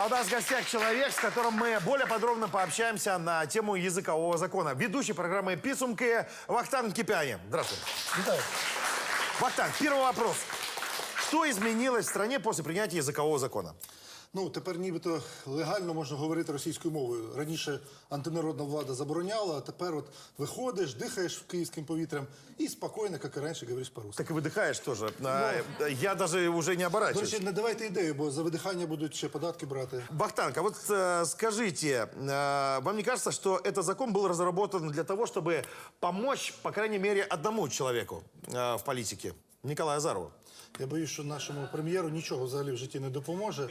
А у нас в гостях человек, с которым мы более подробно пообщаемся на тему языкового закона. Ведущий программы «Писумки» Вахтанг Кипяни. Здравствуйте. Вітаю. Вахтанг, первый вопрос. Что изменилось в стране после принятия языкового закона? Ну тепер нібито легально можна говорити російською мовою. Раніше антинародна влада забороняла, а тепер от виходиш, дихаєш київським повітрям і спокійно, як і раніше, говориш по-русски. Так и выдыхаешь тоже. А, Я даже уже не До оборачиваюсь. речі, не давайте ідею, бо за видихання будуть ще податки брати. Бахтанг, а вот э, скажите, э, вам не кажется, что этот закон был разработан для того, чтобы помочь, по крайней мере, одному человеку э, в политике? Николаю Азарову. Я боюсь, що нашому прем'єру нічого взагалі в житті не допоможе. Е,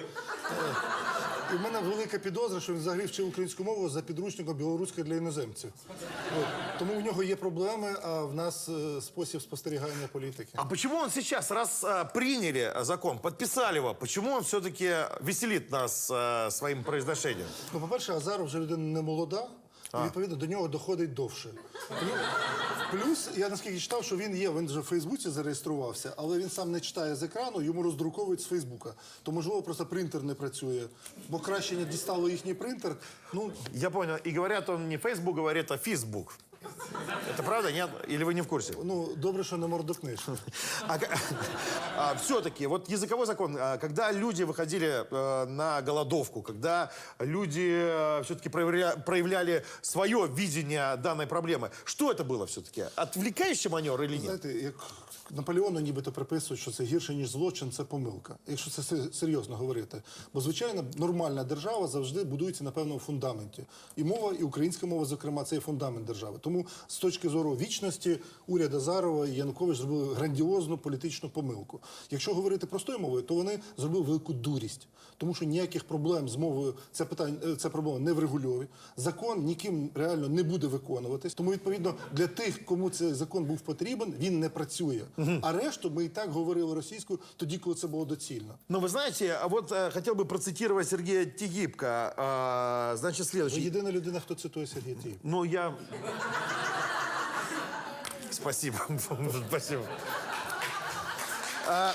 І в мене велика підозра, що він взагалі вчив українську мову за підручником білоруською для іноземців. От. Тому в нього є проблеми, а в нас е, спосіб спостерігання політики. А почему он сейчас, раз э, приняли закон, подписали его, почему он все-таки веселит нас э, своим произношением? Ну, по-перше, Азаров вже людина не молода, і відповідно до нього доходить довше. Плюс, я наскільки читав, що він є, він вже в Фейсбуці зареєструвався, але він сам не читає з екрану, йому роздруковують з Фейсбука. То, можливо, просто принтер не працює. Бо краще не дістало їхній принтер. Ну, Я понял. І говорят, он не Фейсбук, говорит, а Facebook. Это правда, нет? Или вы не в курсе? ну добре, що не мордокниш. А, все-таки, вот языковой закон, а, когда люди выходили э, на голодовку, когда люди все-таки проявляли свое видение данной проблемы, что это было все-таки? Отвлекающий маневр или нет? Знаєте, як Наполеону нібито приписують, що це гірше, ніж злочин, це помилка. Якщо це се- серйозно говорити. Бо, звичайно, нормальна держава завжди будується на певному фундаменті. І мова, і українська мова, зокрема, це є фундамент держави. Тому з точки зору вічності уряд Азарова і Янукович зробили грандіозну політичну помилку. Якщо говорити простою мовою, то вони зробили велику дурість, тому що ніяких проблем з мовою ця питання е, ця проблема не врегульовує. Закон ніким реально не буде виконуватись. Тому відповідно для тих, кому цей закон був потрібен, він не працює. А решту ми і так говорили російською тоді, коли це було доцільно. Ну, вы знаете, а вот э, хотел бы процитировать Сергея Тигибко. А, значит, Ви следующий. єдина людина, хто цитує Сергія Тієв. Ну, я... Спасибо. Спасибо. А,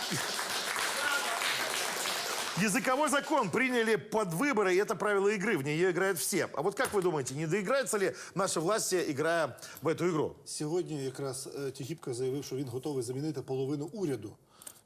Языковой закон приняли под выборы, и это правило игры. В нее играют все. А вот как вы думаете, не доиграются ли наши власти, играя в эту игру? Сьогодні якраз е, Тігіпка заявив, що він готовий замінити половину уряду.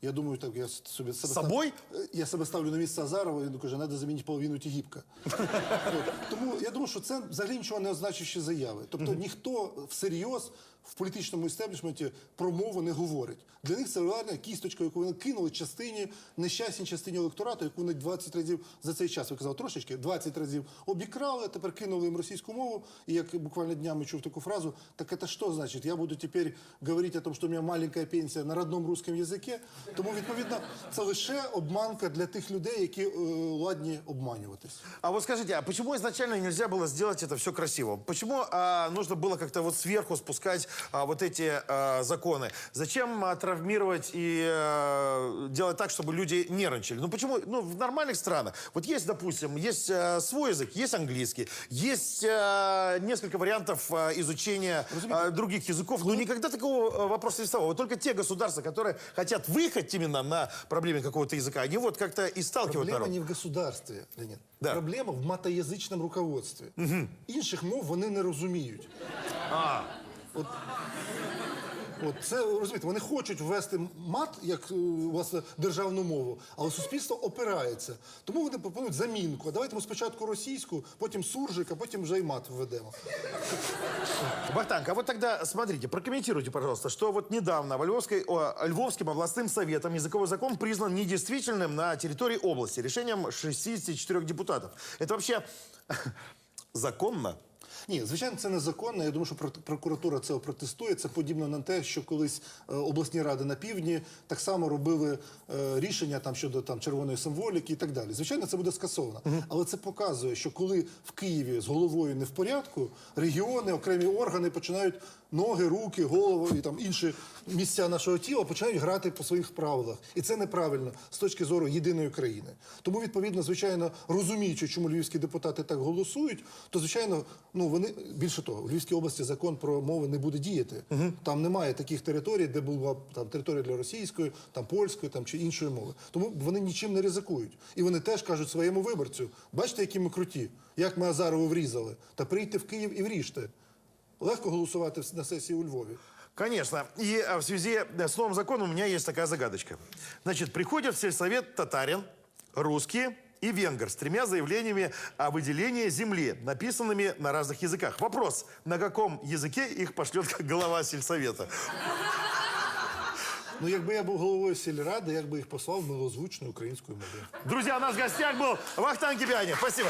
Я думаю, так я собі себе Собою? став- е, я себе ставлю на місце Азарова. Він каже, треба замінити половину Тігіпка. От. Тому я думаю, що це взагалі нічого не означаючі заяви. Тобто ніхто всерйоз в політичному істеблішменті про мову не говорить. Для них це реальна кісточка, яку вони кинули частині нещасній частині електорату, яку вони 20 разів за цей час, ви казали трошечки, 20 разів обікрали, а тепер кинули їм російську мову. І як буквально днями чув таку фразу, так це що значить? Я буду тепер говорити о том, що у мене маленька пенсія на родному русском язикі. Тому, відповідно, це лише обманка для тих людей, які е, ладні обманюватись. А вот скажите, а почему изначально нельзя было сделать это все красиво? Почему а, нужно было как-то вот сверху спускать а, вот эти а, законы? Зачем а, травмировать и а, делать так, чтобы люди нервничали? Ну почему? Ну в нормальных странах вот есть, допустим, есть а, свой язык, есть английский, есть а, несколько вариантов а, изучения а, других языков. Но никогда такого а, вопроса не вставало. Вот только те государства, которые хотят выехать именно на проблеме какого-то языка, они вот как-то и сталкивают Проблема народ. не в государстві, Леонід. Да. Проблема в матоязичному руководстві. Інших мов вони не розуміють. А. От, от це розумієте, вони хочуть ввести мат як е, власне державну мову, але суспільство опирається. Тому вони пропонують замінку. А давайте ми спочатку російську, потім суржик, а потім вже й мат введемо. Бахтанг, а вот тогда смотрите, прокомментируйте, пожалуйста, что вот недавно во Львовской, о, Львовским областным советом языковой закон признан недействительным на территории области решением 64 депутатов. Это вообще законно? Ні, звичайно, це незаконно. Я думаю, що прокуратура це протестує. Це подібно на те, що колись е, обласні ради на півдні так само робили е, рішення там щодо там червоної символіки і так далі. Звичайно, це буде скасовано. Але це показує, що коли в Києві з головою не в порядку, регіони, окремі органи починають ноги, руки, голову і там інші місця нашого тіла починають грати по своїх правилах. І це неправильно з точки зору єдиної країни. Тому, відповідно, звичайно, розуміючи, чому львівські депутати так голосують, то звичайно, ну Ну вони більше того, в Львівській області закон про мови не буде діяти. Там немає таких територій, де була там територія для російської, там польської, там чи іншої мови. Тому вони нічим не ризикують. І вони теж кажуть своєму виборцю: бачите, які ми круті, як ми Азарову врізали. Та прийдьте в Київ і вріжте. Легко голосувати на сесії у Львові. Конечно. И в связи с новым законом у меня есть такая загадочка. Значит, приходят в сельсовет татарин, русские и венгер с тремя заявлениями о выделении земли, написанными на разных языках. Вопрос, на каком языке их пошлет глава сельсовета? Ну, якби я був головою сільради, як би їх послав милозвучною українською мовою. Друзья, у нас в гостях был Вахтанг Гибяни. Спасибо.